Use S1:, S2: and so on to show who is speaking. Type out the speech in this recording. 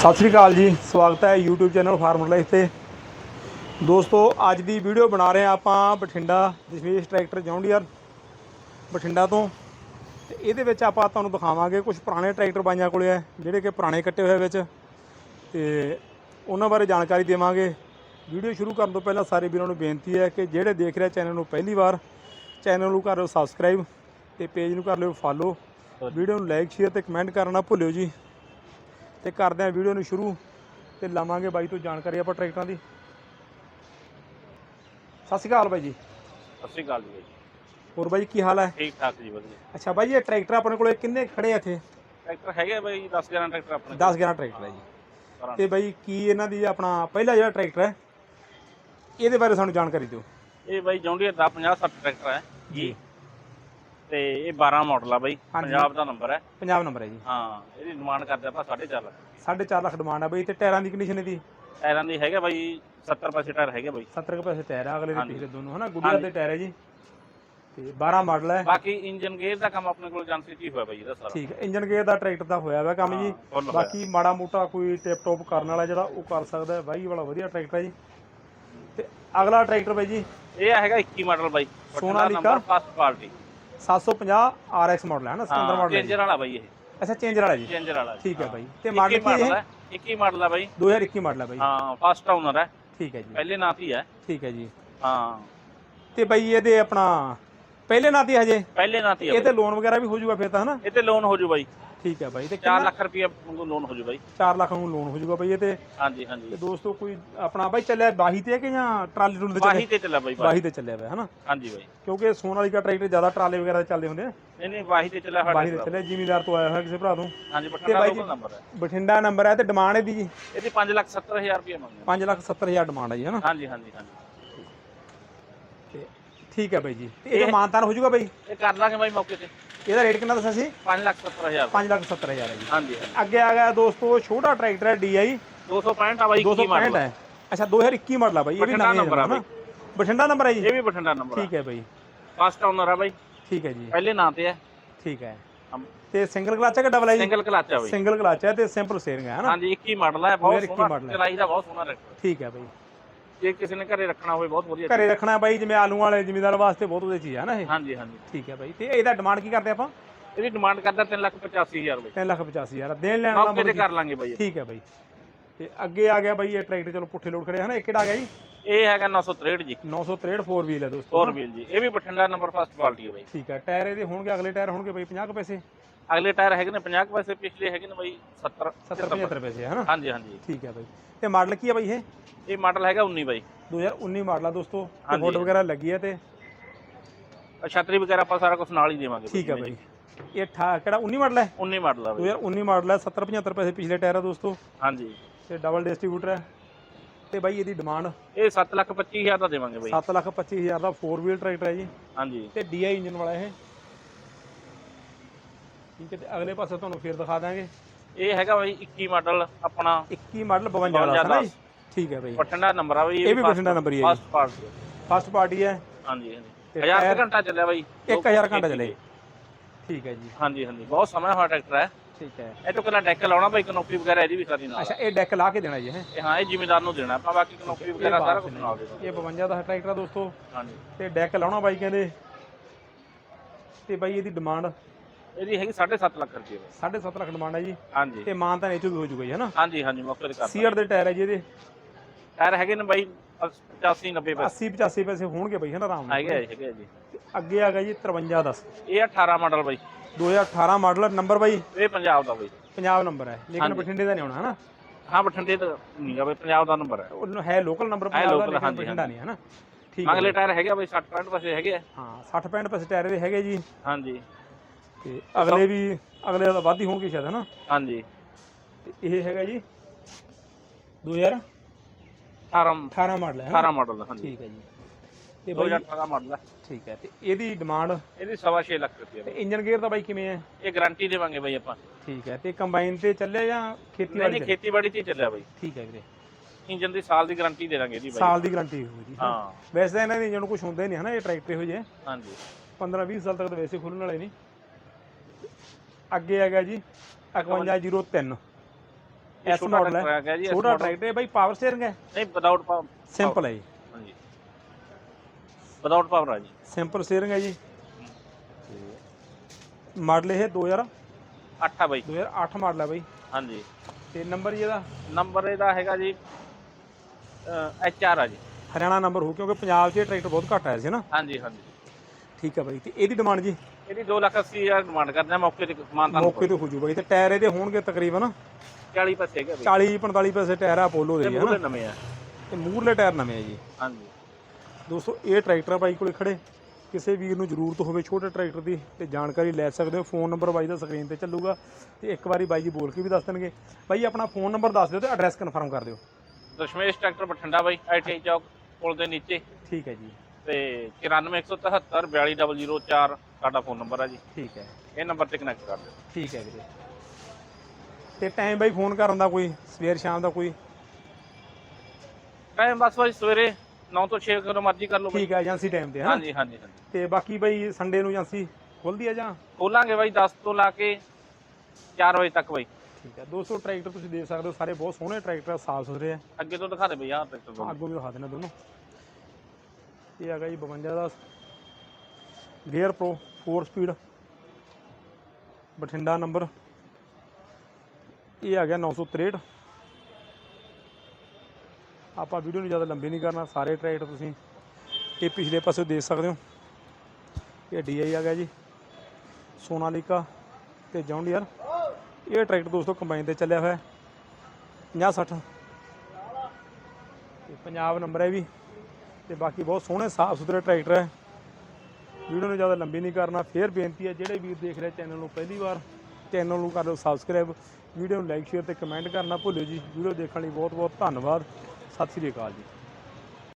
S1: ਸਤਿ ਸ੍ਰੀ ਅਕਾਲ ਜੀ ਸਵਾਗਤ ਹੈ YouTube ਚੈਨਲ ਫਾਰਮਰ ਲਾਈਫ ਤੇ। ਦੋਸਤੋ ਅੱਜ ਦੀ ਵੀਡੀਓ ਬਣਾ ਰਹੇ ਹਾਂ ਆਪਾਂ Bathinda Dashmesh tractor John Deere Bathinda ਤੋਂ। ਤੇ ਇਹਦੇ ਵਿੱਚ ਆਪਾਂ ਤੁਹਾਨੂੰ ਦਿਖਾਵਾਂਗੇ ਕੁਝ ਪੁਰਾਣੇ ਟਰੈਕਟਰ ਬਾਈਆਂ ਕੋਲੇ ਆ ਜਿਹੜੇ ਕਿ ਪੁਰਾਣੇ ਕੱਟੇ ਹੋਏ ਵਿੱਚ। ਤੇ ਉਹਨਾਂ ਬਾਰੇ ਜਾਣਕਾਰੀ ਦੇਵਾਂਗੇ। ਵੀਡੀਓ ਸ਼ੁਰੂ ਕਰਨ ਤੋਂ ਪਹਿਲਾਂ ਸਾਰੇ ਵੀਰਾਂ ਨੂੰ ਬੇਨਤੀ ਹੈ ਕਿ ਜਿਹੜੇ ਦੇਖ ਰਹੇ ਚੈਨਲ ਨੂੰ ਪਹਿਲੀ ਵਾਰ ਚੈਨਲ ਨੂੰ ਕਰ ਲਿਓ ਸਬਸਕ੍ਰਾਈਬ ਤੇ ਪੇਜ ਨੂੰ ਕਰ ਲਿਓ ਫਾਲੋ ਵੀਡੀਓ ਨੂੰ ਲਾਈਕ ਸ਼ੇਅਰ ਤੇ ਕਮੈਂਟ ਕਰਨਾ ਭੁੱਲਿਓ ਜੀ। ਤੇ ਕਰਦੇ ਹਾਂ ਵੀਡੀਓ ਨੂੰ ਸ਼ੁਰੂ ਤੇ ਲਾਵਾਂਗੇ ਬਾਈ ਤੋਂ ਜਾਣਕਾਰੀ ਆਪਾਂ ਟਰੈਕਟਰਾਂ ਦੀ। ਸਤਿ ਸ਼੍ਰੀ ਅਕਾਲ ਬਾਈ ਜੀ।
S2: ਸਤਿ ਸ਼੍ਰੀ ਅਕਾਲ ਜੀ।
S1: ਹੋਰ ਬਾਈ ਕੀ ਹਾਲ ਹੈ?
S2: ਠੀਕ ਠਾਕ ਜੀ ਵਧੀਆ।
S1: ਅੱਛਾ ਬਾਈ ਇਹ ਟਰੈਕਟਰ ਆਪਣੇ ਕੋਲੇ ਕਿੰਨੇ ਖੜੇ ਆ ਇੱਥੇ?
S2: ਟਰੈਕਟਰ ਹੈਗੇ ਆ ਬਾਈ 10 11 ਟਰੈਕਟਰ ਆਪਣੇ
S1: 10 11 ਟਰੈਕਟਰ ਹੈ ਜੀ। ਤੇ ਬਾਈ ਕੀ ਇਹਨਾਂ ਦੀ ਆਪਣਾ ਪਹਿਲਾ ਜਿਹੜਾ ਟਰੈਕਟਰ ਹੈ ਇਹਦੇ ਬਾਰੇ ਸਾਨੂੰ ਜਾਣਕਾਰੀ ਦਿਓ।
S2: ਇਹ ਬਾਈ ਜੌਂਡੀਅਰ ਦਾ 50 60 ਟਰੈਕਟਰ ਹੈ।
S1: ਜੀ।
S2: ਤੇ ਇਹ 12 ਮਾਡਲ ਆ ਬਾਈ। ਪੰਜਾਬ ਦਾ ਨੰਬਰ ਹੈ।
S1: ਪੰਜਾਬ ਨੰਬਰ ਹੈ ਜੀ।
S2: ਹਾਂ ਇਹਦੀ ਡਿਮਾਂਡ ਕਰਦੇ ਆਪਾਂ 4.5 ਲੱਖ।
S1: 4.5 ਲੱਖ ਡਿਮਾਂਡ ਹੈ ਬਾਈ। ਤੇ ਟਾਇਰਾਂ ਦੀ ਕੰਡੀਸ਼ਨ ਇਹਦੀ?
S2: ਟਾਇਰਾਂ ਦੀ ਹੈਗਾ ਬਾਈ 70 ਪੈਸੇ ਟਾਇਰ ਹੈਗੇ ਬਾਈ।
S1: 70 ਕੁ ਪੈਸੇ ਟਾਇਰ ਆ ਅਗਲੇ ਦੇ। ਪਿਛਲੇ ਦੋਨੋਂ ਹਨਾ? ਗੁੱਡੀਆ ਦੇ ਟਾਇਰ ਹੈ ਜੀ। ਤੇ 12 ਮਾਡਲ ਹੈ।
S2: ਬਾਕੀ ਇੰਜਨ ਗੇਅਰ ਦਾ ਕੰਮ ਆਪਣੇ ਕੋਲ ਏਜੰਸੀ 'ਚ ਹੀ ਹੋਇਆ ਬਾਈ ਇਹਦਾ ਸਾਰਾ।
S1: ਠੀਕ ਹੈ। ਇੰਜਨ ਗੇਅਰ ਦਾ ਟਰੈਕਟਰ ਦਾ ਹੋਇਆ ਵਾ ਕੰਮ ਜੀ। ਬਾਕੀ ਮਾੜਾ ਮੋਟਾ ਕੋਈ ਟਿਪ ਟੋਪ ਕਰਨ ਵਾਲਾ ਜਿਹੜਾ ਉਹ ਕਰ ਸਕਦਾ ਹੈ। ਵਾਹੀ ਵਾਲਾ ਵਧੀਆ ਟਰੈਕਟਰ ਹੈ ਜੀ। ਤੇ ਅਗਲਾ ਟਰੈਕਟਰ ਬਾਈ ਜੀ?
S2: ਇਹ ਹੈਗਾ 21 ਮਾਡਲ ਬਾਈ।
S1: Sonalika?
S2: Number first quality
S1: 750 RX model ਹੈ ਨਾ 17
S2: ਹਾਂ
S1: ਮਾਡਲ ਹੈ।
S2: ਚੇਂਜਰ ਵਾਲਾ ਬਾਈ ਇਹ।
S1: ਅੱਛਾ ਚੇਂਜਰ ਵਾਲਾ ਜੀ।
S2: ਚੇਂਜਰ ਵਾਲਾ
S1: ਠੀਕ ਹੈ ਬਾਈ। ਤੇ
S2: 21
S1: ਮਾਡਲ ਕੀ ਹੈ
S2: ਹੈ 21 ਮਾਡਲ ਆ ਬਾਈ।
S1: 2021 ਮਾਡਲ ਹੈ ਬਾਈ।
S2: ਹਾਂ ਫਸਟ ਓਨਰ ਹੈ।
S1: ਠੀਕ ਹੈ ਜੀ।
S2: ਪਹਿਲੇ ਨਾਂ ਤੇ ਹੀ। ਹੈ
S1: ਠੀਕ ਹੈ ਜੀ।
S2: ਹਾਂ।
S1: ਤੇ ਬਾਈ ਇਹਦੇ ਆਪਣਾ ਪਹਿਲੇ ਨਾਂ ਤੇ ਹਜੇ?
S2: ਪਹਿਲੇ ਨਾਂ ਤੇ ਹੀ
S1: ਇਹ
S2: ਹੈ
S1: ਤੇ ਲੋਨ ਵਗੈਰਾ ਵੀ ਹੋ ਜਾਊਗਾ ਫਿਰ ਤਾਂ ਹਨਾ?
S2: ਇਹ ਤੇ ਲੋਨ ਹੋ ਜੂ ਬਾਈ।
S1: ਠੀਕ ਹੈ ਬਾਈ ਤੇ
S2: 4 ਲੱਖ ਰੁਪਏ ਵਾਂਗੂ ਲੋਨ ਹੋ ਜੂ ਬਾਈ।
S1: 4 ਲੱਖ ਨੂੰ ਲੋਨ ਹੋ ਜਾਊਗਾ ਬਾਈ ਇਹ ਤੇ।
S2: ਹਾਂਜੀ
S1: ਤੇ
S2: ਹਾਂਜੀ
S1: ਦੋਸਤੋ ਕੋਈ ਆਪਣਾ ਬਾਈ ਚੱਲਿਆ ਬਾਹੀ ਤੇ ਕਿ ਜਾਂ ਟਰਾਲੀ ਟੂਲ ਤੇ ਚੱਲਿਆ?
S2: ਤੇ ਚੱਲਾ ਬਾਈ।
S1: ਬਾਹੀ। ਤੇ ਚੱਲਿਆ ਹੋਇਆ ਹਨਾ?
S2: ਹਾਂਜੀ ਬਾਈ।
S1: ਕਿਉਂਕਿ ਸੋਨਾਲੀਕਾ ਟਰੈਕਟਰ ਜ਼ਿਆਦਾ ਟਰਾਲੇ ਵਗੈਰਾ ਤੇ ਚੱਲਦੇ ਹੁੰਦੇ ਆ।
S2: ਨਹੀਂ ਨਹੀਂ ਵਾਹੀ ਤੇ ਚੱਲਾ
S1: ਬਾਹੀ ਤੇ
S2: ਸਾਡਾ
S1: ਚੱਲਿਆ ਜ਼ਿਮੀਦਾਰ ਤੋਂ ਆਇਆ ਹੋਇਆ ਕਿਸੇ ਭਰਾ ਤੋਂ।
S2: ਹਾਂਜੀ
S1: ਤੇ
S2: ਬਠਿੰਡਾ
S1: ਬਾਈ
S2: ਲੋਕਲ ਨੰਬਰ ਹੈ।
S1: ਬਠਿੰਡਾ ਨੰਬਰ ਹੈ ਤੇ ਡਿਮਾਂਡ ਇਹਦੀ ਜੀ
S2: ਇਹਦੀ 5 ਲੱਖ 70 ਹਜ਼ਾਰ ਰੁਪਏ ਮੰਗਦੇ
S1: 5 ਲੱਖ 70 ਹਜ਼ਾਰ ਡਿਮਾਂਡ ਹੈ ਜੀ ਹਨਾ?
S2: ਹਾਂਜੀ ਹਾਂਜੀ ਹਾਂਜੀ।
S1: ਤੇ ਠੀਕ ਹੈ ਬਾਈ ਜੀ। ਤੇ ਇਹਦਾ ਮਾਨਤਾਨ ਹੋ ਜਾਊਗਾ ਬਾਈ?
S2: ਇਹ ਕਰ ਲਾਂਗੇ ਬਾਈ ਮੌਕੇ ਤੇ।
S1: ਇਹਦਾ ਰੇਟ ਕਿੰਨਾ ਦੱਸਿਆ ਸੀ?
S2: 5 ਲੱਖ 70 ਹਜ਼ਾਰ।
S1: 5 ਲੱਖ 70 ਹਜ਼ਾਰ ਹੈ ਜੀ।
S2: ਹਾਂਜੀ
S1: ਅੱਗੇ ਆ ਗਿਆ ਦੋਸਤੋ ਛੋਟਾ ਟਰੈਕਟਰ ਹੈ DI
S2: 265 ਆ ਬਾਈ 21
S1: 265
S2: ਮਾਡਲ
S1: ਹੈ। ਅੱਛਾ 2021 ਮਾਡਲ ਆ ਬਾਈ ਇਹ ਵੀ ਨਵੇਂ
S2: ਆ
S1: ਨੰਬਰ ਨਾ ਬਠਿੰਡਾ ਨੰਬਰ ਹੈ ਜੀ?
S2: ਇਹ ਵੀ ਬਠਿੰਡਾ ਨੰਬਰ ਹੈ
S1: ਠੀਕ ਹੈ ਬਾਈ।
S2: ਫਸਟ ਓਨਰ ਆ ਬਾਈ।
S1: ਠੀਕ ਹੈ ਜੀ।
S2: ਪਹਿਲੇ ਨਾਂ ਤੇ ਹੈ।
S1: ਠੀਕ ਹੈ। ਤੇ ਸਿੰਗਲ ਕਲਚ ਹੈ ਕਿ ਡਬਲ ਹੈ ਜੀ?
S2: ਸਿੰਗਲ ਕਲਚ ਆ ਬਾਈ।
S1: ਸਿੰਗਲ ਕਲਚ ਹੈ ਤੇ ਸਿੰਪਲ ਸਟੀਅਰਿੰਗ ਹੈ ਹਨਾ?
S2: ਹਾਂਜੀ 21 ਮਾਡਲ ਹੈ ਬਹੁਤ
S1: 21
S2: ਸੋਹਣਾ।
S1: ਹੈ।
S2: ਚਲਾਈ ਦਾ ਬਹੁਤ ਸੋਹਣਾ ਟਰੈਕਟਰ
S1: ਠੀਕ ਹੈ ਬਾਈ।
S2: ਜੇ ਕਿਸੇ ਨੇ ਘਰੇ ਰੱਖਣਾ ਹੋਵੇ ਬਹੁਤ ਵਧੀਆ
S1: ਘਰੇ ਰੱਖਣਾ ਬਾਈ ਜਿਵੇਂ ਆਲੂ ਵਾਲੇ ਜ਼ਿਮੀਦਾਰ ਵਾਸਤੇ ਬਹੁਤ ਵਧੀਆ ਚੀਜ਼ ਹੈ ਨਾ ਇਹ।
S2: ਹਾਂਜੀ ਹਾਂਜੀ।
S1: ਠੀਕ ਹੈ ਬਾਈ। ਤੇ ਇਹਦਾ ਡਿਮਾਂਡ ਕੀ ਕਰਦੇ ਆਪਾਂ?
S2: ਇਹਦੀ ਡਿਮਾਂਡ ਕਰਦਾ 3 ਲੱਖ 85 ਹਜ਼ਾਰ ਰੁਪਏ।
S1: 3 ਲੱਖ 85 ਹਜ਼ਾਰ। ਦੇਣ ਲੈਣ ਦਾ ਮੁੱਲ
S2: ਕਰ ਲਾਂਗੇ ਬਾਈ।
S1: ਠੀਕ ਹੈ ਬਾਈ। ਤੇ ਅੱਗੇ ਆ ਗਿਆ ਬਾਈ ਇਹ ਟਰੈਕਟਰ ਚਲੋ ਪੁੱਠੇ ਲੋਡ ਖੜੇ ਹਨਾ? ਇਹ ਕਿਹੜਾ ਆ ਗਿਆ ਜੀ?
S2: ਇਹ ਹੈਗਾ 963 ਜੀ।
S1: 963 4 ਵੀਲ ਹੈ ਦੋਸਤੋ
S2: 4 ਵੀਲ ਜੀ। ਇਹ ਵੀ ਬਠਿੰਡਾ ਨੰਬਰ ਫਸਟ ਕੁਆਲਿਟੀ ਹੈ ਬਾਈ।
S1: ਠੀਕ ਹੈ ਟਾਇਰ ਇਹਦੇ ਹੋਣਗੇ ਅਗਲੇ ਟਾਇਰ ਹੋਣਗੇ ਬਾਈ 50 ਕੁ ਪੈਸੇ?
S2: ਅਗਲੇ ਟਾਇਰ ਹੈਗੇ ਨੇ 50 ਕੁ ਪੈਸੇ ਪਿਛਲੇ ਹੈਗੇ ਨੇ ਬਾਈ 70
S1: 70 75 ਪੈਸੇ ਹਨਾ?
S2: ਹਾਂਜੀ ਹਾਂਜੀ।
S1: ਠੀਕ ਹੈ ਬਾਈ। ਤੇ ਮਾਡਲ ਕੀ ਹੈ ਬਾਈ ਇਹ?
S2: ਇਹ ਮਾਡਲ ਹੈਗਾ 19 ਬਾਈ।
S1: 2019 ਮਾਡਲ ਆ ਦੋਸਤੋ। ਫੋਟੋ ਵਗੈਰਾ ਲੱਗੀ ਹੈ ਤੇ?
S2: ਛਤਰੀ ਵਗੈਰਾ ਆਪਾਂ ਸਾਰਾ ਕੁਝ ਨਾਲ ਹੀ ਦੇਵਾਂਗੇ
S1: ਠੀਕ ਹੈ ਬਾਈ। ਇਹ ਠਾ ਕਿਹੜਾ 19 ਮਾਡਲ ਹੈ?
S2: 19 ਮਾਡਲ ਬਾਈ।
S1: 2019 ਮਾਡਲ ਹੈ 70 75 ਪੈਸੇ ਪਿਛਲੇ ਟਾਇਰ ਆ ਦੋਸਤੋ।
S2: ਹਾਂਜੀ।
S1: ਤੇ ਡਬਲ ਡਿਸਟ੍ਰੀਬਿਊਟਰ ਹੈ। ਤੇ ਬਾਈ ਇਹਦੀ ਡਿਮਾਂਡ
S2: ਇਹ 7 ਲੱਖ 25 ਹਜ਼ਾਰ ਦਾ ਦੇਵਾਂਗੇ ਬਾਈ।
S1: 7 ਲੱਖ 25 ਹਜ਼ਾਰ ਦਾ 4 ਵੀਲ ਟਰੈਕਟਰ ਹੈ ਜੀ।
S2: ਹਾਂਜੀ।
S1: ਤੇ DI ਇੰਜਨ ਵਾਲਾ ਇਹ। ਠੀਕ ਹੈ ਤੇ ਅਗਲੇ ਪਾਸੇ ਤੁਹਾਨੂੰ ਫੇਰ ਦਿਖਾ ਦਾਂਗੇ
S2: ਇਹ ਹੈਗਾ ਬਾਈ 21 ਮਾਡਲ ਆਪਣਾ
S1: 21 ਮਾਡਲ 52 ਵਾਲਾ ਹੈ ਨਾ ਜੀ? ਠੀਕ ਹੈ ਬਾਈ।
S2: ਬਠਿੰਡਾ ਨੰਬਰ ਆ ਬਾਈ
S1: ਇਹ ਵੀ ਬਠਿੰਡਾ number ਹੀ ਹੈ।
S2: ਫਸਟ ਪਾਰਟ
S1: ਫਸਟ ਪਾਰਟੀ ਹੈ।
S2: ਹਾਂਜੀ ਹਾਂਜੀ।
S1: ਤੇ
S2: 1000
S1: ਟਾਇਰ-
S2: ਘੰਟਾ ਚੱਲਿਆ ਬਾਈ।
S1: 1000 ਘੰਟਾ ਚੱਲੇ। ਠੀਕ ਹੈ ਜੀ।
S2: ਹਾਂਜੀ ਹਾਂਜੀ। ਬਹੁਤ ਸਮਾਂ ਹੋਇਆ ਟਰੈਕਟਰ ਹੈ।
S1: ਠੀਕ ਹੈ।
S2: ਇਹ ਤੋਂ ਕੱਲਾ ਡੈਕ ਲਾਉਣਾ ਬਾਈ ਕਨੋਪੀ ਵਗੈਰਾ ਇਹਦੀ ਵੀ ਸਾਰੀ ਨਾਲ।
S1: ਅੱਛਾ ਇਹ ਡੈਕ ਲਾ ਕੇ ਦੇਣਾ ਜੀ ਇਹ?
S2: ਇਹ ਹਾਂ ਇਹ ਜ਼ਿਮੀਦਾਰ ਨੂੰ ਦੇਣਾ ਆਪਾਂ ਬਾਕੀ ਕਨੋਪੀ ਵਗੈਰਾ ਸਾਰਾ ਕੁਝ ਨਾਲ ਦੇ ਦਾਂਗੇ
S1: ਇਹ 52 ਦਾ ਟਰੈਕਟਰ ਆ ਦੋਸਤੋ।
S2: ਹਾਂਜੀ।
S1: ਤੇ ਡੈਕ ਲਾਉਣਾ ਬਾਈ ਕਹਿੰਦੇ। ਤੇ ਬਾਈ ਇਹਦੀ ਡਿਮਾਂਡ?
S2: ਇਹਦੀ ਹੈਗੀ 7.5 ਲੱਖ ਰੁਪਏ। ਬਾਈ।
S1: 7.5 ਲੱਖ ਡਿਮਾਂਡ ਹੈ ਜੀ।
S2: ਹਾਂਜੀ।
S1: ਤੇ ਮਾਨ ਤਾਂ ਇਹ ਚੋਂ ਵੀ ਹੋ ਜੂਗਾ ਜੀ ਹਨਾ
S2: ਹਾਂਜੀ ਹਾਂਜੀ ਮੌਕੇ ਤੇ। ਕਰ
S1: ਸੀਆਰ ਦੇ ਟਾਇਰ ਹੈ ਜੀ ਇਹਦੇ।
S2: ਟਾਇਰ ਹੈਗੇ ਨੇ ਬਾਈ 85 90 ਪੈਸੇ।
S1: 80 85 ਪੈਸੇ ਹੋਣਗੇ ਬਾਈ ਹਨਾ ਆਰਾਮ ਨਾਲ।
S2: ਹੈਗੇ ਹੈਗੇ ਜੀ।
S1: ਅੱਗੇ ਆ ਗਿਆ ਜੀ 53 10
S2: ਇਹ 18 ਮਾਡਲ ਬਾਈ।
S1: 2018 ਮਾਡਲ ਨੰਬਰ ਬਾਈ?
S2: ਇਹ ਪੰਜਾਬ ਦਾ ਬਾਈ।
S1: ਪੰਜਾਬ ਨੰਬਰ ਹੈ। ਲੇਕਿਨ। ਬਠਿੰਡੇ ਦਾ ਨਹੀਂ ਆਉਣਾ ਹਨਾ?
S2: ਹਾਂ ਬਠਿੰਡੇ ਦਾ ਨਹੀਂ ਗਾ ਬਾਈ ਪੰਜਾਬ ਦਾ ਨੰਬਰ ਹੈ।
S1: ਉਹ ਹੈ ਲੋਕਲ ਨੰਬਰ ਪੰਜਾਬ ਦਾ ਲੇਕਿਨ ਬਠਿੰਡਾ ਨਹੀਂ ਹਨਾ? ਠੀਕ ਹੈ
S2: ਅਗਲੇ ਟਾਇਰ ਹੈਗੇ ਬਾਈ 60 65 ਪੈਸੇ ਹੈਗੇ
S1: ਹਾਂ 60 65 ਪੈਸੇ ਟਾਇਰ ਦੇ ਹੈਗੇ ਜੀ।
S2: ਹਾਂਜੀ।
S1: ਤੇ ਅਗਲੇ ਵੀ ਅਗਲੇ ਦਾ ਵੱਧ ਹੋਣਗੇ ਸ਼ਾਇਦ ਹਨਾ?
S2: ਹਾਂਜੀ।
S1: ਤੇ ਇਹ ਹੈਗਾ ਜੀ 2018
S2: 18
S1: ਮਾਡਲ ਹੈ
S2: 18 ਮਾਡਲ ਹਾਂਜੀ।
S1: ਠੀਕ ਹੈ ਜੀ। ਤੇ ਬਾਈ
S2: 2018 ਮਾਡਲ ਹੈ
S1: ਠੀਕ ਹੈ ਤੇ ਇਹਦੀ ਡਿਮਾਂਡ
S2: ਇਹਦੀ ਸਵਾ ਛੇ ਲੱਖ ਰੁਪਏ
S1: ਤੇ ਇੰਜਨ ਗੇਅਰ ਦਾ ਬਾਈ ਕਿਵੇਂ ਹੈ?
S2: ਇਹ ਗਾਰੰਟੀ ਦੇਵਾਂਗੇ ਬਾਈ ਆਪਾਂ।
S1: ਠੀਕ ਹੈ ਤੇ ਕੰਬਾਈਨ ਤੇ ਚੱਲਿਆ ਜਾਂ ਖੇਤੀਬਾੜੀ
S2: ਨਹੀਂ ਖੇਤੀਬਾੜੀ ਤੇ ਚੱਲਿਆ ਬਾਈ।
S1: ਠੀਕ ਹੈ ਵੀਰੇ।
S2: ਇੰਜਨ ਦੀ ਸਾਲ ਦੀ ਗਾਰੰਟੀ ਦੇ ਦਾਂਗੇ ਇਹਦੀ ਬਾਈ।
S1: ਸਾਲ ਦੀ ਗਾਰੰਟੀ ਹੋਊਗੀ
S2: ਹਾਂ।
S1: ਵੈਸੇ ਤਾਂ ਇਹਨਾਂ ਦੇ ਇੰਜਨ ਕੁਝ ਹੁੰਦਾ ਹੀ ਨਹੀਂ ਹਨਾ ਇਹ ਟਰੈਕਟਰ ਇਹੋ ਜਿਹੇ।
S2: ਹਾਂਜੀ।
S1: 15 20 ਸਾਲ ਤੱਕ ਤਾਂ ਵੈਸੇ ਖੁੱਲਣ ਵਾਲੇ ਨਹੀਂ। ਅੱਗੇ ਹੈਗਾ ਜੀ 5103
S2: ਇਹ
S1: ਐਸ
S2: ਛੋਟਾ
S1: ਮਾਡਲ ਹੈ।
S2: ਜੀ, ਇਸ
S1: ਛੋਟਾ। ਟਰੈਕਟਰ ਹੈ ਬਾਈ ਪਾਵਰ ਸਟੀਅਰਿੰਗ ਹੈ।
S2: ਨਹੀਂ ਵਿਦਆਊਟ ਪਾਵਰ
S1: ਸਿੰਪਲ ਹੈ ਜੀ
S2: ਵਿਦਆਊਟ ਪਾਵਰ ਆ ਜੀ।
S1: ਸਿੰਪਲ ਸਟੀਅਰਿੰਗ ਹੈ ਜੀ। ਮਾਡਲ ਇਹ 2000
S2: 8 ਆ ਬਾਈ।
S1: 2008 ਮਾਡਲ ਹੈ ਬਾਈ।
S2: ਹਾਂਜੀ।
S1: ਤੇ ਨੰਬਰ ਜੀ ਇਹਦਾ?
S2: ਨੰਬਰ ਇਹਦਾ ਹੈਗਾ ਜੀ ਐਚ ਆਰ ਆ ਜੀ।
S1: ਹਰਿਆਣਾ ਨੰਬਰ ਹੋ ਕਿਉਂਕਿ ਪੰਜਾਬ 'ਚ ਇਹ ਟਰੈਕਟਰ ਬਹੁਤ ਘੱਟ ਆਇਆ ਸੀ ਨਾ।
S2: ਹਾਂਜੀ ਹਾਂਜੀ।
S1: ਠੀਕ ਹੈ ਬਾਈ ਤੇ ਇਹਦੀ ਡਿਮਾਂਡ ਜੀ?
S2: ਇਹਦੀ 2 ਲੱਖ 80 ਹਜ਼ਾਰ ਡਿਮਾਂਡ ਕਰਦੇ ਆ ਮੌਕੇ ਤੇ ਸਮਾਨ ਤੁਹਾਨੂੰ
S1: ਮੌਕੇ ਤੇ ਹੋ ਜੂ ਬਾਈ ਤੇ ਟਾਇਰ ਇਹਦੇ ਹੋਣਗੇ ਤਕਰੀਬਨ
S2: 40 ਪੈਸੇ ਹੈਗੇ ਬਾਈ।
S1: 40 45 ਪੈਸੇ ਟਾਇਰ ਆ ਅਪੋਲੋ ਦੇ ਜੀ
S2: ਨਵੇਂ ਆ।
S1: ਤੇ ਮੂਰਲੇ ਟਾਇਰ ਨਵੇਂ ਆ ਜੀ।
S2: ਹਾਂਜੀ।
S1: ਦੋਸਤੋ ਇਹ ਟਰੈਕਟਰ ਆ ਬਾਈ ਕੋਲੇ ਖੜੇ। ਕਿਸੇ ਵੀਰ ਨੂੰ ਜ਼ਰੂਰਤ ਹੋਵੇ ਛੋਟੇ ਟਰੈਕਟਰ ਦੀ ਤੇ ਜਾਣਕਾਰੀ ਲੈ ਸਕਦੇ ਹੋ। ਫੋਨ ਨੰਬਰ ਬਾਈ ਦਾ ਸਕਰੀਨ ਤੇ ਚੱਲੂਗਾ ਤੇ ਇੱਕ ਵਾਰੀ ਬਾਈ ਜੀ ਬੋਲ ਕੇ ਵੀ ਦੱਸ ਦੇਣਗੇ। ਬਾਈ ਆਪਣਾ ਫੋਨ ਨੰਬਰ ਦੱਸ ਦਿਓ ਤੇ ਐਡਰੈਸ ਕਨਫਰਮ ਕਰ ਦਿਓ।
S2: ਦਸ਼ਮੇਸ਼ ਟਰੈਕਟਰ ਬਠਿੰਡਾ ਬਾਈ ਆਈਟੀ ਚੌਕ ਪੁਲ ਦੇ ਨੀਚੇ।
S1: ਠੀਕ ਹੈ ਜੀ।
S2: ਤੇ 94173 42004 ਸਾਡਾ ਫੋਨ ਨੰਬਰ ਆ ਜੀ।
S1: ਠੀਕ ਹੈ।
S2: ਇਹ ਨੰਬਰ ਤੇ ਕਨੈਕਟ ਕਰ ਦਿਓ।
S1: ਠੀਕ ਹੈ ਵੀਰੇ। ਤੇ ਟਾਈਮ ਬਾਈ ਫੋਨ ਕਰਨ ਦਾ ਕੋਈ ਸਵੇਰ ਸ਼ਾਮ ਦਾ ਕੋਈ?
S2: ਟਾਈਮ ਬਸ ਬਾਈ ਸਵੇਰੇ 9 ਤੋਂ 6 ਕਦੋਂ ਮਰਜ਼ੀ ਕਰ ਲਓ ਬਾਈ।
S1: ਠੀਕ ਹੈ ਏਜੰਸੀ ਟਾਈਮ ਤੇ ਹਾਂ।
S2: ਹਾਂਜੀ ਹਾਂਜੀ ਹਾਂਜੀ।
S1: ਤੇ ਬਾਕੀ ਬਾਈ ਸੰਡੇ ਨੂੰ ਏਜੰਸੀ ਖੁੱਲਦੀ ਹੈ ਜਾਂ?
S2: ਖੋਲਾਂਗੇ ਬਾਈ 10 ਤੋਂ ਲਾ ਕੇ 4 ਵਜੇ ਤੱਕ ਬਾਈ।
S1: ਠੀਕ ਹੈ ਦੋਸਤੋ ਟਰੈਕਟਰ ਤੁਸੀਂ ਦੇਖ ਸਕਦੇ ਹੋ ਸਾਰੇ ਬਹੁਤ ਸੋਹਣੇ ਟਰੈਕਟਰ ਸਾਫ਼ ਸੁਥਰੇ ਆ।
S2: ਅੱਗੇ ਤੋਂ ਦਿਖਾ ਦੇ ਬਈ ਆਹ ਟਰੈਕਟਰ ਤੋਂ
S1: ਅੱਗੋਂ ਵੀ ਦਿਖਾ ਦੇਣਾ ਦੋਨੋਂ। ਇਹ ਹੈਗਾ ਜੀ 52 ਦਾ gear pro 4 speed Bathinda number ਇਹ ਆ ਗਿਆ 963 ਆਪਾਂ ਵੀਡੀਓ ਨੂੰ ਜ਼ਿਆਦਾ ਲੰਬੀ ਨਹੀਂ ਕਰਨਾ, ਸਾਰੇ ਟਰੈਕਟਰ ਤੁਸੀਂ ਇਹ ਪਿਛਲੇ ਪਾਸੇ ਦੇਖ ਸਕਦੇ ਹੋ। ਇਹ ਡੀਆਈ ਆ ਗਿਆ ਜੀ, ਸੋਨਾਲੀਕਾ ਤੇ ਜੌਂਡੀਅਰ। ਇਹ ਟਰੈਕਟਰ ਦੋਸਤੋ ਕੰਬਾਈਨ ਤੇ ਚੱਲਿਆ ਹੋਇਆ 50 60 ਤੇ ਪੰਜਾਬ ਨੰਬਰ ਹੈ ਵੀ, ਤੇ ਬਾਕੀ ਬਹੁਤ ਸੋਹਣੇ ਸਾਫ਼ ਸੁਥਰੇ ਟਰੈਕਟਰ ਹੈ। ਵੀਡੀਓ ਨੂੰ ਜ਼ਿਆਦਾ ਲੰਬੀ ਨਹੀਂ ਕਰਨਾ, ਫੇਰ ਬੇਨਤੀ ਹੈ, ਜਿਹੜੇ ਵੀਰ ਦੇਖ ਰਹੇ ਚੈਨਲ ਨੂੰ ਪਹਿਲੀ ਵਾਰ ਚੈਨਲ ਨੂੰ ਕਰ ਲਓ ਸਬਸਕ੍ਰਾਈਬ ਵੀਡੀਓ ਨੂੰ ਲਾਈਕ ਸ਼ੇਅਰ ਤੇ ਕਮੈਂਟ ਕਰਨਾ ਭੁੱਲਿਓ ਜੀ। ਵੀਡੀਓ ਦੇਖਣ ਲਈ ਬਹੁਤ ਬਹੁਤ ਧੰਨਵਾਦ। ਸਤਿ ਸ੍ਰੀ ਅਕਾਲ ਜੀ।